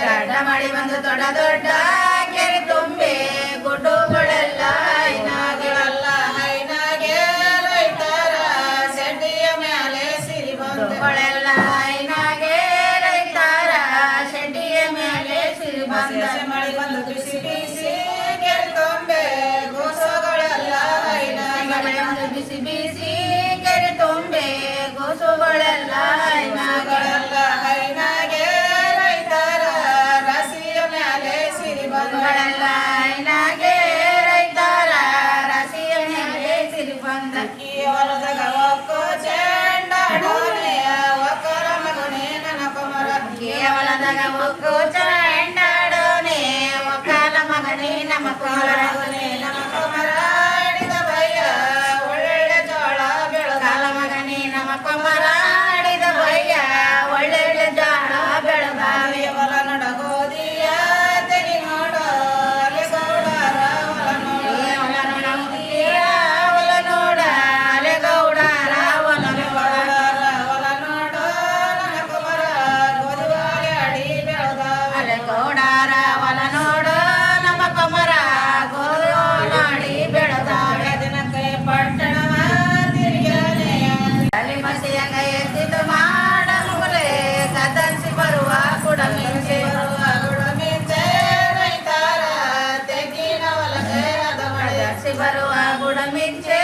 ಕಡ್ಡ ಮಾಡಿ ಬಂದು ದೊಡ್ಡ ದೊಡ್ಡ ಕೆರೆ ತುಂಬೆ, ಗುಡ್ಡುಗಳೆಲ್ಲ ಐನಾಗಳೆಲ್ಲ ಹೈನಾಗೆ ರೈತರ ಸೆಡ್ಡಿಯ ಮೇಲೆ ಸಿರಿ ಬಂದುಗಳೆಲ್ಲ i'm a caller but i want to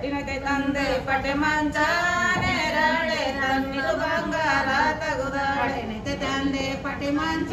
ಪಟ್ಟಿನಕ್ಕೆ ತಂದೆ ಪಟ್ಟೆ ಮಂಚ ನೇರಳೆ ತನ್ನಿದು ಬಂಗಾರ ತಗುದಾಳೆ ನಿತ್ಯ ತಂದೆ ಪಟ್ಟಿ ಮಂಚ